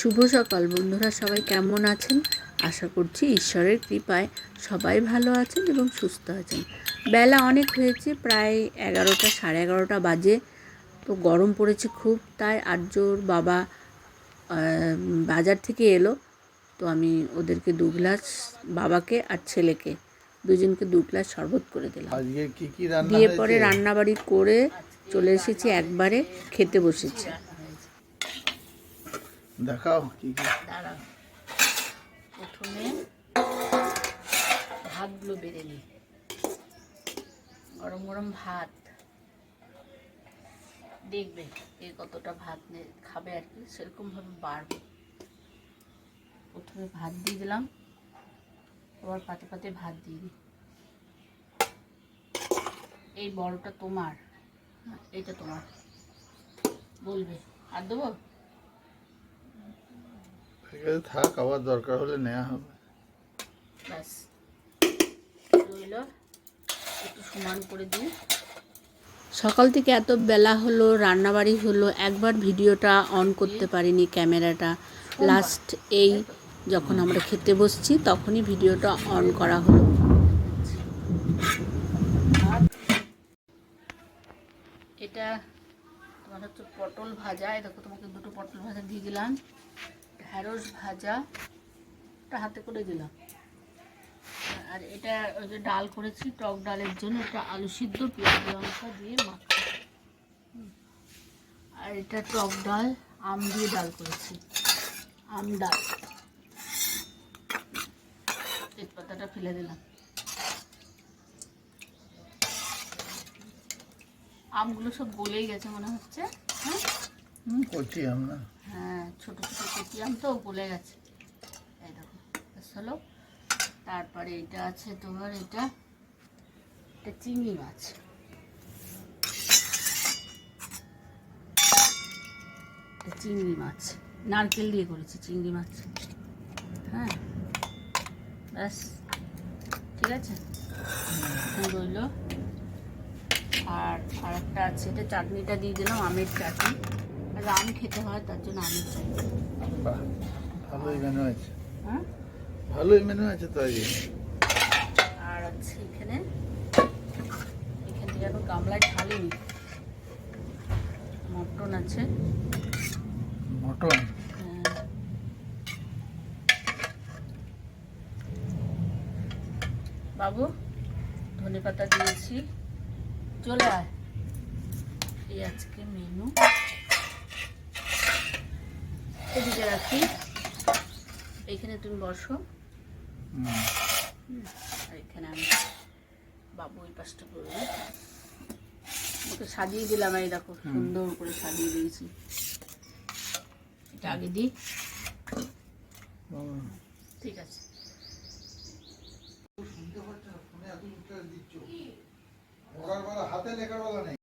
শুভ সকাল বন্ধুরা। সবাই কেমন আছেন? আশা করছি ঈশ্বরের কৃপায় সবাই ভালো আছেন এবং সুস্থ আছেন। বেলা অনেক হয়েছে প্রায় এগারোটা সাড়ে এগারোটা বাজে। তো গরম পড়েছে খুব তাই আর্যর বাবা বাজার থেকে এলো। তো আমি ওদেরকে দু গ্লাস বাবাকে আর ছেলেকে দুজনকে দু গ্লাস শরবত করে দিলাম। আজকে কি কি রান্না দিয়ে পরে রান্নাবাড়ি করে চলে এসেছি একবারে খেতে বসেছি। দেখাও কি দাঁড়াও। প্রথমে ভাতগুলো বেড়ে নিই। গরম গরম ভাত। দেখবে কে কতটা ভাত নে খাবে আর কি সেরকমভাবে বাড়বে। প্রথমে ভাত দিয়ে দিলাম আবার পাতে পাতে ভাত দিয়ে দিই। এই বড়টা তোমার হ্যাঁ, এইটা তোমার। বলবে। আর দেবো? ঠিক আছে থাক আবার দরকার হলে নেওয়া হবে। ব্যাস। রইল একটু সমান করে দিই। সকাল থেকে এত বেলা হলো রান্নাবাড়ি হলো একবার ভিডিওটা অন করতে পারিনি ক্যামেরাটা। লাস্ট এই যখন আমরা খেতে বসছি তখনই ভিডিওটা অন করা হলো। এটা তোমার হচ্ছে পটল ভাজা। এই দেখো তোমাকে দুটো পটল ভাজা দিয়ে দিলাম। ঢ্যাঁড়স ভাজা ওটা হাতে করে দিলাম। আর এটা ওই যে ডাল করেছি, টক ডালের জন্য এটা আলু সিদ্ধ, পেঁয়াজ লঙ্কা দিয়ে মাখা। আর এটা টক ডাল, আম দিয়ে ডাল করেছি। আম ডাল। তেজপাতাটা ফেলে দিলাম। আমগুলো সব গলেই গেছে মনে হচ্ছে। হ্যাঁ? করছি আমরা। ছোটো ছোটো কচি আম তো গলে গেছে। এই দেখো হলো। তারপরে এটা আছে তোমার এটা এটা চিংড়ি মাছ। চিংড়ি মাছ, নারকেল দিয়ে করেছি চিংড়ি মাছ। হ্যাঁ ব্যাস, ঠিক আছে? রইল আর আর একটা আছে, এটা চাটনিটা দিয়ে দিলাম, আমের চাটনি। আর আম খেতে হয় তার জন্য আমের চাটনি ভালোই মেনু আছে। হ্যাঁ? ভালোই মেনু আছে তো আজকে আর আছে এখানে এখান থেকে এখন গামলায় ঢালিনি মটন আছে। মটন? হ্যাঁ। বাবু ধনে পাতা দিয়েছি। চলে আয়। এই আজকে মেনু এদিকে রাখি। এইখানে তুমি বসো। হুম, আর এখানে আমি বাবু ওই পাশটা করব। ওকে সাজিয়ে দিলাম এই দেখো সুন্দর করে সাজিয়ে দিয়েছি। এটা আগে দিই। ঠিক আছে। হাতে লেখার বেলা নেই।